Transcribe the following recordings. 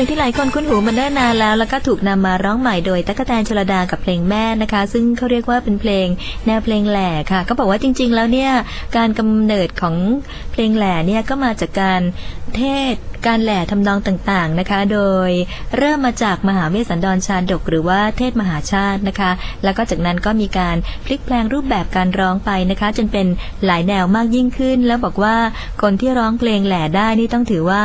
ลงที่หลายคนคุ้นหูมาเนิ่นนานแล้ว แล้วก็ถูกนำมาร้องใหม่โดยตั๊กแตนชลดากับเพลงแม่นะคะ ซึ่งเขาเรียกว่าเป็นเพลงแนวเพลงแหล่ค่ะ ก็บอกว่าจริง ๆ แล้วเนี่ยการกำเนิดของเพลงแหล่เนี่ยก็มาจากการเทศ การแหล่ทำนองต่างๆนะคะ โดยเริ่มมาจากมหาเวสสันดรชาดก หรือว่าเทศมหาชาตินะคะ แล้วก็จากนั้นก็มีการพลิกแปลงรูปแบบการร้องไปนะคะ จนเป็นหลายแนวมากยิ่งขึ้น แล้วบอกว่าคนที่ร้องเพลงแหล่ได้นี่ต้องถือว่า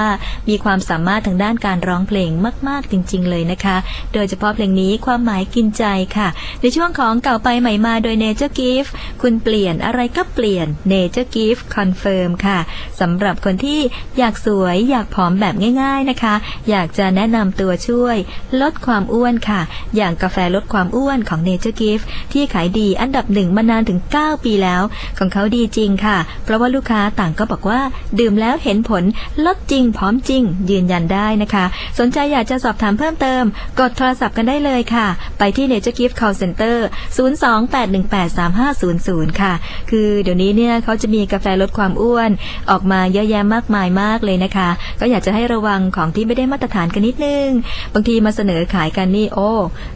มีความสามารถทางด้านการร้องเพลงมาก ๆจริง ๆ เลยนะคะ โดยเฉพาะเพลงนี้ความหมายกินใจค่ะ ในช่วงของเก่าไปใหม่มาโดย Nature Gift คุณเปลี่ยนอะไรก็เปลี่ยน Nature Gift Confirm ค่ะสำหรับคนที่อยากสวยอยากผอมอมแบบง่าย ๆนะคะ อยากจะแนะนำตัวช่วย ลดความอ้วนค่ะ อย่างกาแฟลดความอ้วนของ Nature Gift ที่ขายดีอันดับหนึ่งมานานถึง 9 ปีแล้ว ของเขาดีจริงค่ะ เพราะว่าลูกค้าต่างก็บอกว่า ดื่มแล้วเห็นผลลดจริงพร้อมจริง ยืนยันได้นะคะ สนใจอยากจะสอบถามเพิ่มเติม กดโทรศัพท์กันได้เลยค่ะ ไปที่ Nature Gift Call Center 028183500 ค่ะ คือเดี๋ยวนี้เนี่ยเขาจะมีกาแฟลดความอ้วน ออกมาเยอะแยะมากมายมากเลยนะคะ ก็อยากากจะให้ระวังของที่ไม่ได้มาตรฐานกันนิดนึง บางทีมาเสนอขายกันนี่โอ้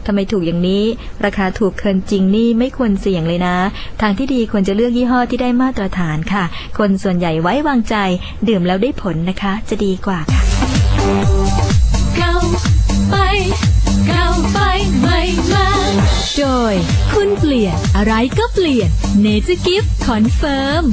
ทำไมถูกอย่างนี้ ราคาถูกเกินจริงนี่ไม่ควรเสี่ยงเลยนะ ทางที่ดีควรจะเลือกยี่ห้อที่ได้มาตรฐานค่ะ คนส่วนใหญ่ไว้วางใจ ดื่มแล้วได้ผลนะคะ จะดีกว่าค่ะเก้าไปเก้าไปไม่มาโดย คุณเปลี่ยนอะไรก็เปลี่ยน Nature Gift Confirm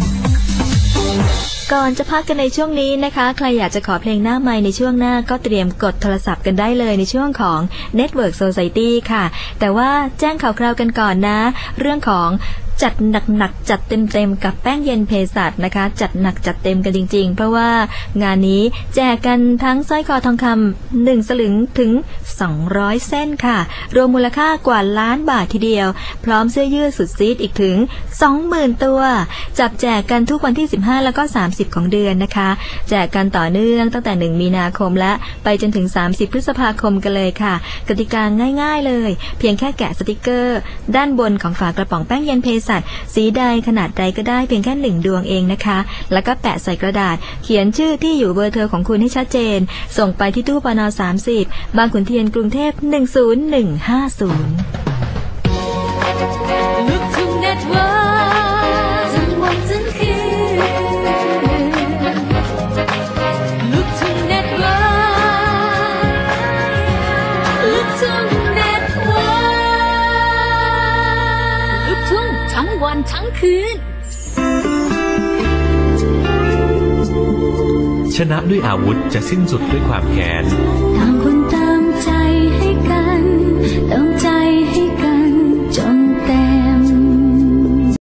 ก่อน ก่อนจะพักกันในช่วงนี้นะคะ ใครอยากจะขอเพลงหน้าใหม่ในช่วงหน้าก็เตรียมกดโทรศัพท์กันได้เลยในช่วงของ Network Society ค่ะ แต่ว่าแจ้งข่าวคราวกันก่อนนะ เรื่องของ จัดหนักๆจัดเต็มๆกับแป้งเย็นเพสัตนะคะ จัดหนักจัดเต็มกันจริง ๆ เพราะว่างานนี้แจกกันทั้งสร้อยคอทองคำหนึ่งสลึงถึง 200 เส้นค่ะ รวมมูลค่ากว่าล้านบาททีเดียว พร้อมเสื้อยืดสุดซีดอีกถึง 20,000 ตัว จับแจกกันทุกวันที่ 15 แล้วก็ 30 ของเดือนนะคะ แจกกันต่อเนื่องตั้งแต่ 1 มีนาคมและไปจนถึง 30 พฤษภาคมกันเลยค่ะ กติกาง่าย ๆเลย เพียงแค่แกะสติกเกอร์ ด้านบนของฝากระป๋องแป้งเย็นเพสตสีใดขนาดใดก็ได้เพียงแค่หนึ่งดวงเองนะคะ แล้วก็แปะใส่กระดาษ เขียนชื่อที่อยู่เบอร์โทรของคุณให้ชัดเจน ส่งไปที่ตู้ปน30 บางขุนเทียนกรุงเทพ 10150 ทั้งวันทั้งคืน ชนะด้วยอาวุธจะสิ้นสุดด้วยความแค้นต่างค